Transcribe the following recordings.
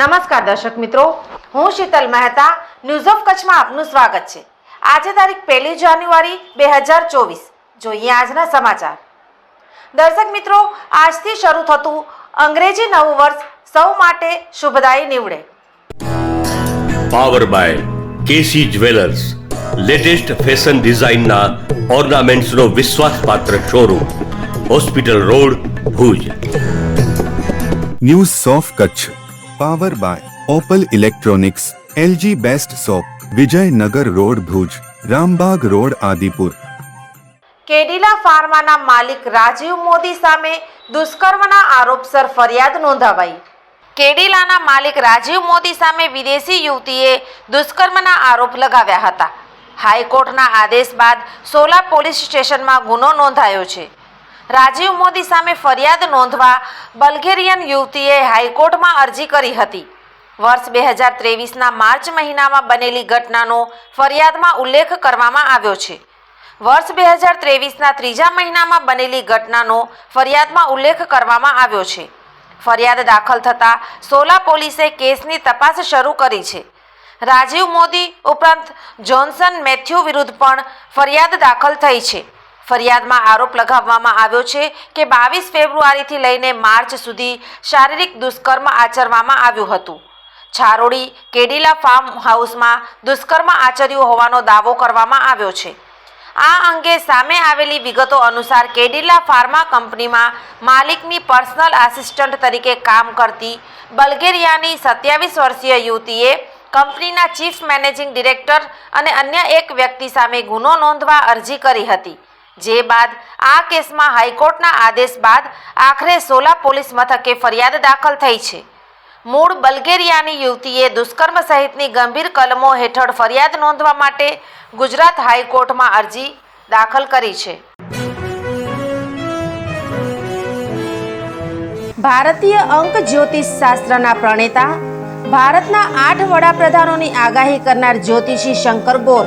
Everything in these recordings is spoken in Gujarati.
નમસ્કાર દર્શક મિત્રો હું શીતલ મહેતા ન્યૂઝ ઓફ કચ્છમાં આપનું સ્વાગત છે. આજે તારીખ પહેલી જાન્યુઆરી બે હજાર ચોવીસ. જોઈએ આજના સમાચાર. દર્શક મિત્રો આજથી શરૂ થતું અંગ્રેજી નવું વર્ષ સૌ માટે શુભદાયી નીવડે. Power by KC jewellers latest fashion ડિઝાઇનના ઓર્નામેન્ટ્સનો વિશ્વાસપાત્ર showroom hospital road Bhuj. News of Kutch power by opal electronics LG best shop Vijaynagar road Bhuj Rambag road Adipur Cadila ફાર્માના માલિક રાજીવ મોદી સામે દુષ્કર્મના આરોપસર ફરિયાદ નોંધાવાઈ. કેડિલાના માલિક રાજીવ મોદી સામે વિદેશી યુવતીએ દુષ્કર્મના આરોપ લગાવ્યા હતા. હાઈકોર્ટના આદેશ બાદ સોલા પોલીસ સ્ટેશનમાં ગુનો નોંધાયો છે. રાજીવ મોદી સામે ફરિયાદ નોંધવા બલ્ગેરિયન યુવતીએ હાઈકોર્ટમાં અરજી કરી હતી. વર્ષ બે હજાર ત્રેવીસના માર્ચ મહિનામાં બનેલી ઘટનાનો ફરિયાદમાં ઉલ્લેખ કરવામાં આવ્યો છે. વર્ષ બે હજાર ત્રેવીસના ત્રીજા મહિનામાં બનેલી ઘટનાનો ફરિયાદમાં ઉલ્લેખ કરવામાં આવ્યો છે. ફરિયાદ દાખલ થતાં સોલા પોલીસે કેસની તપાસ શરૂ કરી છે. રાજીવ મોદી ઉપરાંત જોન્સન મેથ્યુ વિરુદ્ધ પણ ફરિયાદ દાખલ થઈ છે. ફરિયાદમાં આરોપ લગાવવામાં આવ્યો છે કે બાવીસ ફેબ્રુઆરીથી લઈને માર્ચ સુધી શારીરિક દુષ્કર્મ આચરવામાં આવ્યું હતું. છારોડી કેડીલા ફાર્મ હાઉસમાં દુષ્કર્મ આચર્યું હોવાનો દાવો કરવામાં આવ્યો છે. આ અંગે સામે આવેલી વિગતો અનુસાર કેડિલા ફાર્મા કંપનીમાં માલિકની પર્સનલ આસિસ્ટન્ટ તરીકે કામ કરતી બલ્ગેરિયાની સત્યાવીસ વર્ષીય યુવતીએ કંપનીના ચીફ મેનેજિંગ ડિરેક્ટર અને અન્ય એક વ્યક્તિ સામે ગુનો નોંધવા અરજી કરી હતી. જે બાદ આ કેસમાં હાઈકોર્ટના આદેશ બાદ આખરે સોલા પોલીસ મથકે ફરિયાદ દાખલ થઈ છે. મૂળ બલ્ગેરિયાની યુવતીએ દુષ્કર્મ સહિતની ગંભીર કલમો હેઠળ ફરિયાદ નોંધવા માટે ગુજરાત હાઈકોર્ટમાં અરજી દાખલ કરી છે. ભારતીય અંક જ્યોતિષ શાસ્ત્રના પ્રણેતા, ભારતના આઠ વડાપ્રધાનોની આગાહી કરનાર જ્યોતિષી શંકર ગોર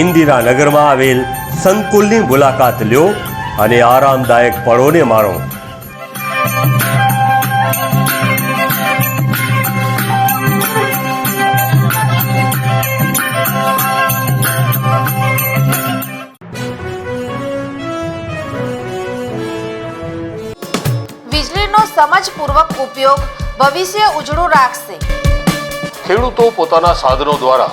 ઇન્દિરાનગરમાં આવેલ સંકુલની મુલાકાત લ્યો અને આરામદાયક પળોને માણો. વીજળીનો સમજપૂર્વક ઉપયોગ ભવિષ્ય ઉજળું રાખશે. ખેડૂતો પોતાના સાધનો દ્વારા